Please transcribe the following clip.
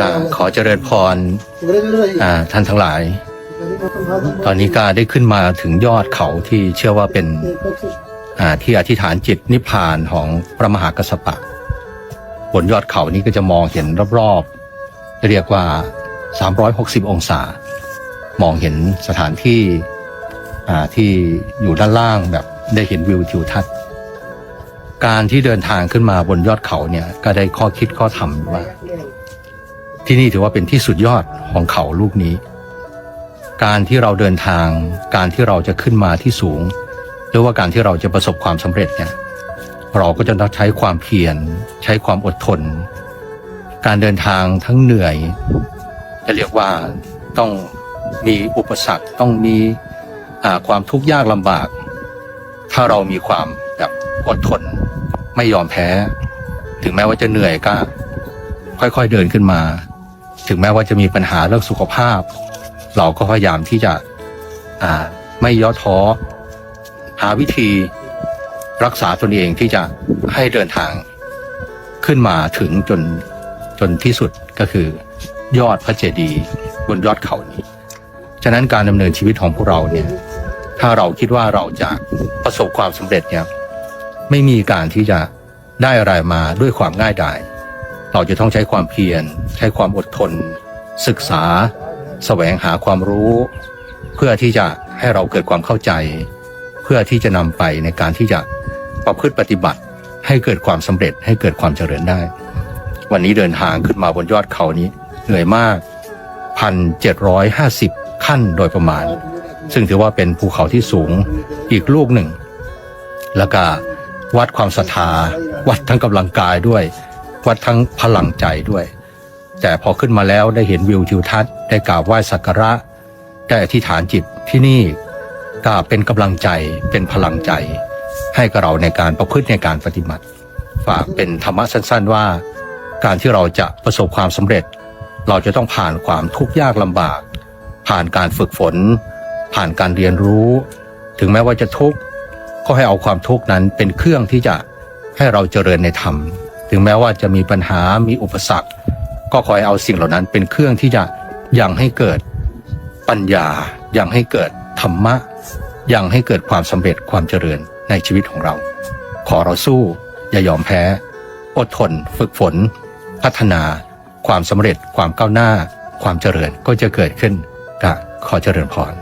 ก็ขอเจริญพรอ่าท่านทั้งหลาย ตอนนี้ก็ได้ขึ้นมาถึงยอดเขาที่เชื่อว่าเป็นอ่าที่อธิษฐานจิตนิพพานของพระมหากัสสปะ บนยอดเขานี้ก็จะมองเห็นรอบๆ เรียกว่า 360 องศา มองเห็นสถานที่อ่าที่อยู่ด้านล่างแบบได้เห็นวิวทิวทัศน์ การที่เดินทางขึ้นมาบนยอดเขาเนี่ยก็ได้ข้อคิดข้อธรรมว่า ที่นี่ถือว่าเป็นที่สุดยอดของเขาลูกนี้ การที่เราเดินทาง การที่เราจะขึ้นมาที่สูง หรือว่าการที่เราจะประสบความสำเร็จเนี่ยเราก็จะต้องใช้ความเพียรใช้ความอดทน การเดินทางทั้งเหนื่อย จะเรียกว่าต้องมีอุปสรรคต้องมีความทุกข์ยากลำบาก ถ้าเรามีความแบบอดทนไม่ยอมแพ้ ถึงแม้ว่าจะเหนื่อยก็ค่อยๆเดินขึ้นมา ถึงแม้ว่าจะมีปัญหาเรื่องสุขภาพ เราก็พยายามที่จะไม่ย่อท้อ หาวิธีรักษาตนเองที่จะให้เดินทางขึ้นมาถึงจนจนที่สุดก็คือยอดพระเจดีย์บนยอดเขานี้ ฉะนั้นการดำเนินชีวิตของพวกเราเนี่ย ถ้าเราคิดว่าเราจะประสบความสำเร็จเนี่ย ไม่มีการที่จะได้อะไรมาด้วยความง่ายดาย เราจะต้องใช้ความเพียร ใช้ความอดทน ศึกษาแสวงหาความรู้ เพื่อที่จะให้เราเกิดความเข้าใจ เพื่อที่จะนำไปในการที่จะประพฤติปฏิบัติ ให้เกิดความสำเร็จให้เกิดความเจริญได้ วันนี้เดินทางขึ้นมาบนยอดเขานี้เหนื่อยมากพันเจ็ดร้อยห้าสิบขั้นโดยประมาณ ซึ่งถือว่าเป็นภูเขาที่สูงอีกลูกหนึ่ง แล้วก็วัดความศรัทธาวัดทั้งกำลังกายด้วย วัดทั้งพลังใจด้วย แต่พอขึ้นมาแล้วได้เห็นวิวทิวทัศน์ได้กราบไหว้สักการะ ได้อธิษฐานจิตที่นี่ก็เป็นกำลังใจเป็นพลังใจ ให้กับเราในการประพฤติในการปฏิบัติฝากเป็นธรรมะสั้น ๆ ว่า การที่เราจะประสบความสำเร็จ เราจะต้องผ่านความทุกข์ยากลำบาก ผ่านการฝึกฝน ผ่านการเรียนรู้ ถึงแม้ว่าจะทุกข์ก็ให้เอาความทุกข์นั้นเป็นเครื่องที่จะให้เราเจริญในธรรม ถึงแม้ว่าจะมีปัญหามีอุปสรรค ก็คอยเอาสิ่งเหล่านั้นเป็นเครื่องที่จะยังให้เกิดปัญญายังให้เกิดธรรมะยังให้เกิดความสำเร็จความเจริญในชีวิตของเรา ขอเราสู้ อย่ายอมแพ้ อดทน ฝึกฝน พัฒนา ความสำเร็จความก้าวหน้า ความเจริญก็จะเกิดขึ้นกะขอเจริญพร